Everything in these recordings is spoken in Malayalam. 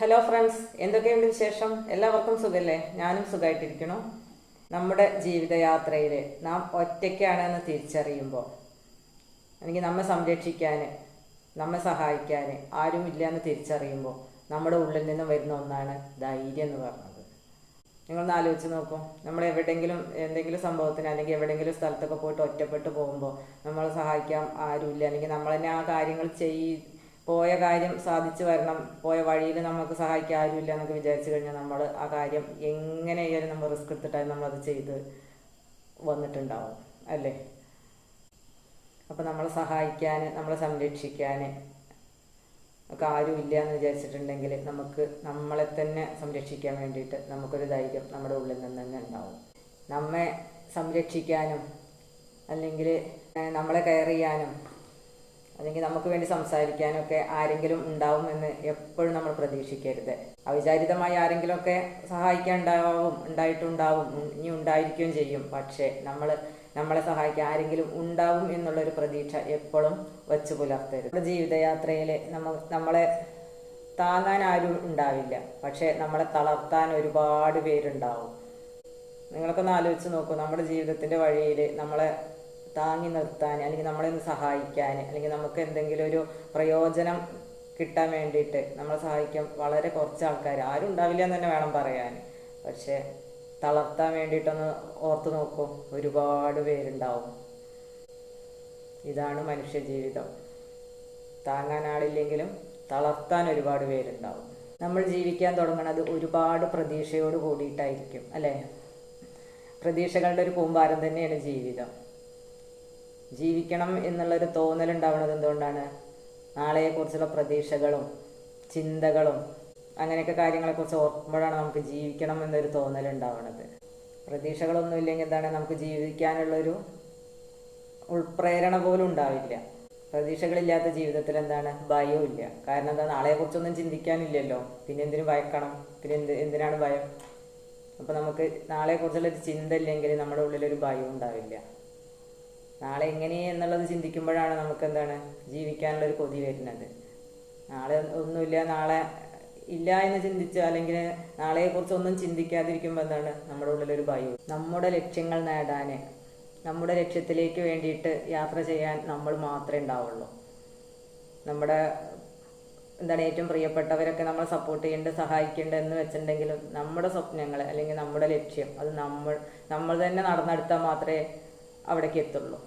ഹലോ ഫ്രണ്ട്സ് എന്തൊക്കെയുണ്ട് വിശേഷം? എല്ലാവർക്കും സുഖല്ലേ? ഞാനും സുഖമായിട്ടിരിക്കണു നമ്മുടെ ജീവിതയാത്രയിൽ നാം ഒറ്റയ്ക്കാണെന്ന് തിരിച്ചറിയുമ്പോൾ അല്ലെങ്കിൽ നമ്മെ സംരക്ഷിക്കാൻ നമ്മെ സഹായിക്കാൻ ആരുമില്ല എന്ന് തിരിച്ചറിയുമ്പോൾ നമ്മുടെ ഉള്ളിൽ നിന്ന് വരുന്ന ഒന്നാണ് ധൈര്യം എന്ന് പറഞ്ഞത്. നിങ്ങളൊന്ന് ആലോചിച്ച് നോക്കൂ. നമ്മൾ എവിടെയെങ്കിലും എന്തെങ്കിലും സംഭവത്തിന് അല്ലെങ്കിൽ എവിടെയെങ്കിലും സ്ഥലത്തൊക്കെ പോയിട്ട് ഒറ്റപ്പെട്ട് പോകുമ്പോൾ നമ്മളെ സഹായിക്കാൻ ആരുമില്ല. അല്ലെങ്കിൽ നമ്മൾ തന്നെ ആ കാര്യങ്ങൾ ചെയ് പോയ കാര്യം സാധിച്ചു വരണം പോയ വഴിയിൽ നമുക്ക് സഹായിക്കാൻ ആരുമില്ല എന്നൊക്കെ വിചാരിച്ചു കഴിഞ്ഞാൽ നമ്മൾ ആ കാര്യം എങ്ങനെയായാലും നമ്മൾ റിസ്ക് എടുത്തിട്ടായാലും നമ്മളത് ചെയ്ത് വന്നിട്ടുണ്ടാവും അല്ലേ? അപ്പം നമ്മളെ സഹായിക്കാൻ നമ്മളെ സംരക്ഷിക്കാൻ ഒക്കെ ആരുമില്ല എന്ന് വിചാരിച്ചിട്ടുണ്ടെങ്കിൽ നമുക്ക് നമ്മളെ തന്നെ സംരക്ഷിക്കാൻ വേണ്ടിയിട്ട് നമുക്കൊരു ധൈര്യം നമ്മുടെ ഉള്ളിൽ നിന്ന് തന്നെ ഉണ്ടാവും. നമ്മെ സംരക്ഷിക്കാനും അല്ലെങ്കിൽ നമ്മളെ കെയർ ചെയ്യാനും അല്ലെങ്കിൽ നമുക്ക് വേണ്ടി സംസാരിക്കാനൊക്കെ ആരെങ്കിലും ഉണ്ടാവും എന്ന് എപ്പോഴും നമ്മൾ പ്രതീക്ഷിക്കരുത്. അവിചാരിതമായി ആരെങ്കിലുമൊക്കെ സഹായിക്കാൻ ഉണ്ടാവും ഉണ്ടായിട്ടുണ്ടാവും ഇനി ഉണ്ടായിരിക്കുകയും ചെയ്യും. പക്ഷേ നമ്മൾ നമ്മളെ സഹായിക്കാൻ ആരെങ്കിലും ഉണ്ടാവും എന്നുള്ളൊരു പ്രതീക്ഷ എപ്പോഴും വെച്ച് പുലർത്തരുത്. നമ്മുടെ ജീവിതയാത്രയിൽ നമ്മൾ നമ്മളെ താങ്ങാൻ ആരും ഉണ്ടാവില്ല. പക്ഷേ നമ്മളെ തളർത്താൻ ഒരുപാട് പേരുണ്ടാവും. നിങ്ങളൊക്കെ ആലോചിച്ച് നോക്കൂ നമ്മുടെ ജീവിതത്തിന്റെ വഴിയിൽ നമ്മളെ താങ്ങി നിർത്താൻ അല്ലെങ്കിൽ നമ്മളെ ഒന്ന് സഹായിക്കാൻ അല്ലെങ്കിൽ നമുക്ക് എന്തെങ്കിലും ഒരു പ്രയോജനം കിട്ടാൻ വേണ്ടിയിട്ട് നമ്മളെ സഹായിക്കാൻ വളരെ കുറച്ച് ആൾക്കാർ. ആരും ഉണ്ടാവില്ല എന്ന് തന്നെ വേണം പറയാൻ. പക്ഷേ തളർത്താൻ വേണ്ടിയിട്ടൊന്ന് ഓർത്തു നോക്കൂ ഒരുപാട് പേരുണ്ടാവും. ഇതാണ് മനുഷ്യ ജീവിതം താങ്ങാൻ ആളില്ലെങ്കിലും തളർത്താൻ ഒരുപാട് പേരുണ്ടാവും. നമ്മൾ ജീവിക്കാൻ തുടങ്ങുന്നത് ഒരുപാട് പ്രതീക്ഷയോട് കൂടിയിട്ടായിരിക്കും അല്ലേ? പ്രതീക്ഷകളുടെ ഒരു കൂമ്പാരം തന്നെയാണ് ജീവിതം. ജീവിക്കണം എന്നുള്ളൊരു തോന്നലുണ്ടാവുന്നത് എന്തുകൊണ്ടാണ്? നാളെയെക്കുറിച്ചുള്ള പ്രതീക്ഷകളും ചിന്തകളും അങ്ങനെയൊക്കെ കാര്യങ്ങളെക്കുറിച്ച് ഓർക്കുമ്പോഴാണ് നമുക്ക് ജീവിക്കണം എന്നൊരു തോന്നലുണ്ടാവുന്നത് പ്രതീക്ഷകളൊന്നും ഇല്ലെങ്കിൽ എന്താണ്? നമുക്ക് ജീവിക്കാനുള്ളൊരു ഉൾപ്രേരണ പോലും ഉണ്ടാവില്ല. പ്രതീക്ഷകളില്ലാത്ത ജീവിതത്തിൽ എന്താണ്? ഭയവും ഇല്ല. കാരണം എന്താ? നാളെയെക്കുറിച്ചൊന്നും ചിന്തിക്കാനില്ലല്ലോ. പിന്നെ എന്തിനു ഭയക്കണം? പിന്നെ എന്ത് എന്തിനാണ് ഭയം? അപ്പം നമുക്ക് നാളെക്കുറിച്ചുള്ളൊരു ചിന്ത ഇല്ലെങ്കിൽ നമ്മുടെ ഉള്ളിലൊരു ഭയം ഉണ്ടാവില്ല. നാളെ എങ്ങനെ എന്നുള്ളത് ചിന്തിക്കുമ്പോഴാണ് നമുക്ക് എന്താണ് ജീവിക്കാനുള്ള ഒരു കൊതി വരുന്നത്. നാളെ ഒന്നുമില്ല നാളെ ഇല്ല എന്ന് ചിന്തിച്ച് അല്ലെങ്കിൽ നാളെയെക്കുറിച്ച് ഒന്നും ചിന്തിക്കാതിരിക്കുമ്പോൾ എന്താണ് നമ്മുടെ ഉള്ളിലൊരു ഭയവും നമ്മുടെ ലക്ഷ്യങ്ങൾ നേടാൻ നമ്മുടെ ലക്ഷ്യത്തിലേക്ക് വേണ്ടിയിട്ട് യാത്ര ചെയ്യാൻ നമ്മൾ മാത്രമേ ഉണ്ടാവുള്ളൂ. നമ്മുടെ എന്താണ് ഏറ്റവും പ്രിയപ്പെട്ടവരൊക്കെ നമ്മളെ സപ്പോർട്ട് ചെയ്യേണ്ടത് സഹായിക്കേണ്ട എന്ന് വെച്ചിട്ടുണ്ടെങ്കിലും നമ്മുടെ സ്വപ്നങ്ങൾ അല്ലെങ്കിൽ നമ്മുടെ ലക്ഷ്യം അത് നമ്മൾ നമ്മൾ തന്നെ നടന്നെടുത്താൽ മാത്രമേ അവിടേക്ക് എത്തുള്ളൂ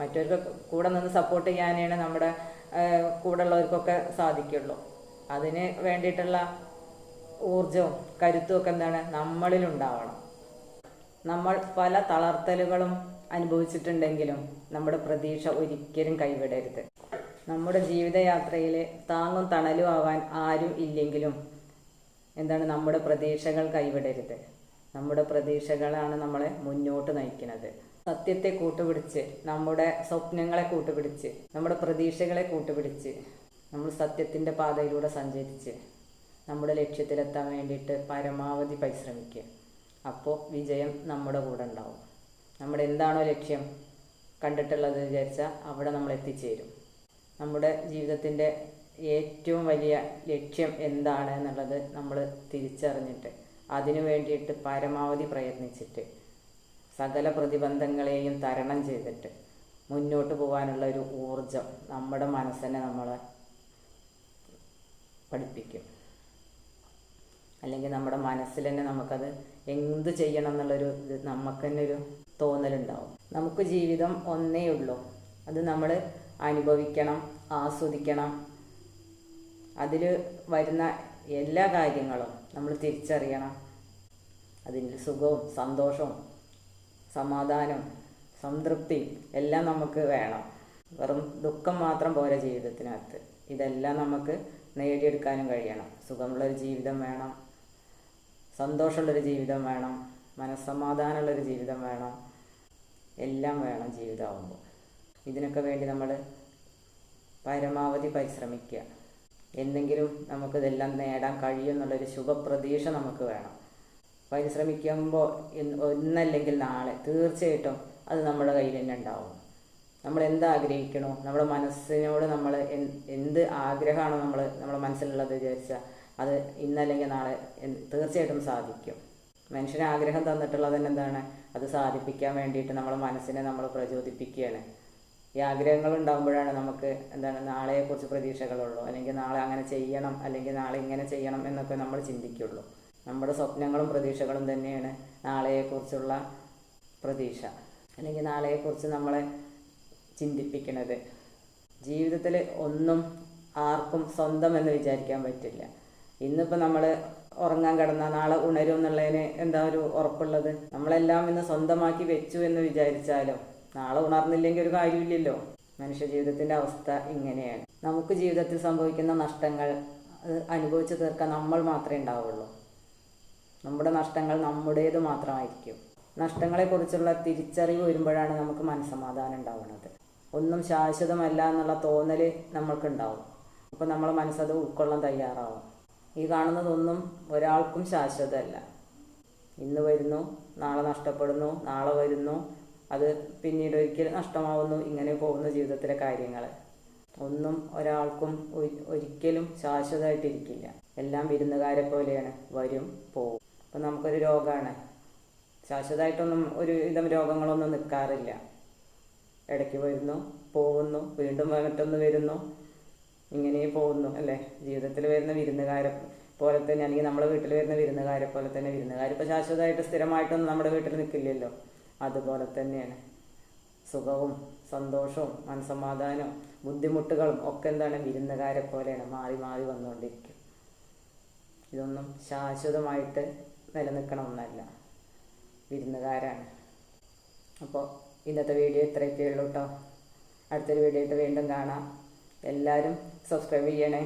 മറ്റവർക്ക് കൂടെ നിന്ന് സപ്പോർട്ട് ചെയ്യാനാണ് നമ്മുടെ കൂടെ ഉള്ളവർക്കൊക്കെ സാധിക്കുള്ളൂ. അതിന് വേണ്ടിയിട്ടുള്ള ഊർജവും കരുത്തും ഒക്കെ എന്താണ്? നമ്മളിലുണ്ടാവണം നമ്മൾ പല തളർത്തലുകളും അനുഭവിച്ചിട്ടുണ്ടെങ്കിലും നമ്മുടെ പ്രതീക്ഷ ഒരിക്കലും കൈവിടരുത്. നമ്മുടെ ജീവിതയാത്രയിൽ താങ്ങും തണലും ആവാൻ ആരും ഇല്ലെങ്കിലും എന്താണ്? നമ്മുടെ പ്രതീക്ഷകൾ കൈവിടരുത്. നമ്മുടെ പ്രതീക്ഷകളാണ് നമ്മളെ മുന്നോട്ട് നയിക്കുന്നത്. സത്യത്തെ കൂട്ടുപിടിച്ച് നമ്മുടെ സ്വപ്നങ്ങളെ കൂട്ടുപിടിച്ച് നമ്മുടെ പ്രതീക്ഷകളെ കൂട്ടുപിടിച്ച് നമ്മൾ സത്യത്തിന്റെ പാതയിലൂടെ സഞ്ചരിച്ച് നമ്മുടെ ലക്ഷ്യത്തിലെത്താൻ വേണ്ടിയിട്ട് പരമാവധി പരിശ്രമിക്കുക. അപ്പോൾ വിജയം നമ്മുടെ കൂടെ ഉണ്ടാവും. നമ്മുടെ എന്താണോ ലക്ഷ്യം കണ്ടിട്ടുള്ളത് വിചാരിച്ചാൽ അവിടെ നമ്മൾ എത്തിച്ചേരും. നമ്മുടെ ജീവിതത്തിന്റെ ഏറ്റവും വലിയ ലക്ഷ്യം എന്താണ് എന്നുള്ളത് നമ്മൾ തിരിച്ചറിഞ്ഞിട്ട് അതിനു വേണ്ടിയിട്ട് പരമാവധി പ്രയത്നിച്ചിട്ട് സകല പ്രതിബന്ധങ്ങളെയും തരണം ചെയ്തിട്ട് മുന്നോട്ട് പോകാനുള്ള ഒരു ഊർജം നമ്മുടെ മനസ്സിനെ നമ്മളെ പഠിപ്പിക്കും. അല്ലെങ്കിൽ നമ്മുടെ മനസ്സിൽ തന്നെ നമുക്കത് എന്ത് ചെയ്യണം എന്നുള്ളൊരു ഇത് നമുക്ക് തന്നെ ഒരു തോന്നലുണ്ടാവും. നമുക്ക് ജീവിതം ഒന്നേ ഉള്ളൂ. അത് നമ്മൾ അനുഭവിക്കണം ആസ്വദിക്കണം. അതിൽ വരുന്ന എല്ലാ കാര്യങ്ങളും നമ്മൾ തിരിച്ചറിയണം. അതിന്റെ സുഖവും സന്തോഷവും സമാധാനവും സംതൃപ്തി എല്ലാം നമുക്ക് വേണം. വെറും ദുഃഖം മാത്രം പോരാ ജീവിതത്തിനകത്ത്. ഇതെല്ലാം നമുക്ക് നേടിയെടുക്കാനും കഴിയണം. സുഖമുള്ളൊരു ജീവിതം വേണം. സന്തോഷമുള്ളൊരു ജീവിതം വേണം. മനസ്സമാധാനമുള്ളൊരു ജീവിതം വേണം. എല്ലാം വേണം ജീവിതമാകുമ്പോൾ ഇതിനൊക്കെ വേണ്ടി നമ്മൾ പരമാവധി പരിശ്രമിക്കുക. എന്തെങ്കിലും നമുക്കിതെല്ലാം നേടാൻ കഴിയും എന്നുള്ളൊരു ശുഭപ്രതീക്ഷ നമുക്ക് വേണം. പരിശ്രമിക്കുമ്പോൾ ഇന്നല്ലെങ്കിൽ നാളെ തീർച്ചയായിട്ടും അത് നമ്മുടെ കയ്യിൽ തന്നെ ഉണ്ടാവും. നമ്മൾ എന്ത് ആഗ്രഹിക്കണോ നമ്മുടെ മനസ്സിനോട് നമ്മൾ എന്ത് ആഗ്രഹമാണോ നമ്മൾ നമ്മുടെ മനസ്സിലുള്ളത് വിചാരിച്ചാൽ അത് ഇന്നല്ലെങ്കിൽ നാളെ തീർച്ചയായിട്ടും സാധിക്കും. മനുഷ്യന് ആഗ്രഹം തന്നിട്ടുള്ളത് തന്നെ എന്താണ്? അത് സാധിപ്പിക്കാൻ വേണ്ടിയിട്ട് നമ്മുടെ മനസ്സിനെ നമ്മൾ പ്രചോദിപ്പിക്കുകയാണ്. ഈ ആഗ്രഹങ്ങൾ ഉണ്ടാകുമ്പോഴാണ് നമുക്ക് എന്താണ് നാളെയെക്കുറിച്ച് പ്രതീക്ഷകളുള്ളൂ. അല്ലെങ്കിൽ നാളെ അങ്ങനെ ചെയ്യണം അല്ലെങ്കിൽ നാളെ ഇങ്ങനെ ചെയ്യണം എന്നൊക്കെ നമ്മൾ ചിന്തിക്കുള്ളൂ. നമ്മുടെ സ്വപ്നങ്ങളും പ്രതീക്ഷകളും തന്നെയാണ് നാളെയെക്കുറിച്ചുള്ള പ്രതീക്ഷ. അല്ലെങ്കിൽ നാളെയെക്കുറിച്ച് നമ്മളെ ചിന്തിപ്പിക്കുന്നത്. ജീവിതത്തിൽ ഒന്നും ആർക്കും സ്വന്തം എന്ന് വിചാരിക്കാൻ പറ്റില്ല. ഇന്നിപ്പോൾ നമ്മൾ ഉറങ്ങാൻ കിടന്നാൽ നാളെ ഉണരും എന്നുള്ളതിന് എന്താ ഒരു ഉറപ്പുള്ളത്? നമ്മളെല്ലാം ഇന്ന് സ്വന്തമാക്കി വെച്ചു എന്ന് വിചാരിച്ചാലോ നാളെ ഉണർന്നില്ലെങ്കിൽ ഒരു കാര്യമില്ലല്ലോ. മനുഷ്യ ജീവിതത്തിന്റെ അവസ്ഥ ഇങ്ങനെയാണ്. നമുക്ക് ജീവിതത്തിൽ സംഭവിക്കുന്ന നഷ്ടങ്ങൾ അത് അനുഭവിച്ചു തീർക്കാൻ നമ്മൾ മാത്രമേ ഉണ്ടാവുള്ളൂ. നമ്മുടെ നഷ്ടങ്ങൾ നമ്മുടേത് മാത്രമായിരിക്കും. നഷ്ടങ്ങളെക്കുറിച്ചുള്ള തിരിച്ചറിവ് വരുമ്പോഴാണ് നമുക്ക് മനസ്സമാധാനം ഉണ്ടാവുന്നത്. ഒന്നും ശാശ്വതമല്ല എന്നുള്ള തോന്നൽ നമ്മൾക്കുണ്ടാവും. അപ്പോൾ നമ്മളെ മനസ്സത് ഉൾക്കൊള്ളാൻ തയ്യാറാവും. ഈ കാണുന്നതൊന്നും ഒരാൾക്കും ശാശ്വതമല്ല. ഇന്ന് വരുന്നു നാളെ നഷ്ടപ്പെടുന്നു നാളെ വരുന്നു. അത് പിന്നീട് ഒരിക്കൽ നഷ്ടമാവുന്നു ഇങ്ങനെ പോകുന്ന ജീവിതത്തിലെ കാര്യങ്ങൾ ഒന്നും ഒരാൾക്കും ഒരിക്കലും ശാശ്വതമായിട്ടിരിക്കില്ല. എല്ലാം വിരുന്നുകാരെ പോലെയാണ്. വരും പോവും. ഇപ്പം നമുക്കൊരു രോഗമാണ് ശാശ്വതമായിട്ടൊന്നും ഒരു വിധം രോഗങ്ങളൊന്നും നിൽക്കാറില്ല ഇടയ്ക്ക് വരുന്നു പോകുന്നു വീണ്ടും മറ്റൊന്ന് വരുന്നു. ഇങ്ങനെ പോകുന്നു അല്ലേ? ജീവിതത്തിൽ വരുന്ന വിരുന്നുകാരെ പോലെ തന്നെ അല്ലെങ്കിൽ നമ്മുടെ വീട്ടിൽ വരുന്ന വിരുന്നുകാരെ പോലെ തന്നെ വിരുന്നുകാർ ഇപ്പോൾ ശാശ്വതമായിട്ട് സ്ഥിരമായിട്ടൊന്നും നമ്മുടെ വീട്ടിൽ നിൽക്കില്ലല്ലോ അതുപോലെ തന്നെയാണ്. സുഖവും സന്തോഷവും മനസമാധാനവും ബുദ്ധിമുട്ടുകളും ഒക്കെ എന്താണ് വിരുന്നുകാരെ പോലെയാണ് മാറി മാറി വന്നുകൊണ്ടിരിക്കും ഇതൊന്നും ശാശ്വതമായിട്ട് നിലനിൽക്കണ ഒന്നല്ല വിരുന്നുകാരാണ്. അപ്പോൾ ഇന്നത്തെ വീഡിയോ ഇത്രയൊക്കെ ഉള്ളൂ കേട്ടോ അടുത്തൊരു വീഡിയോ വീണ്ടും കാണാം. എല്ലാവരും സബ്സ്ക്രൈബ് ചെയ്യണേ.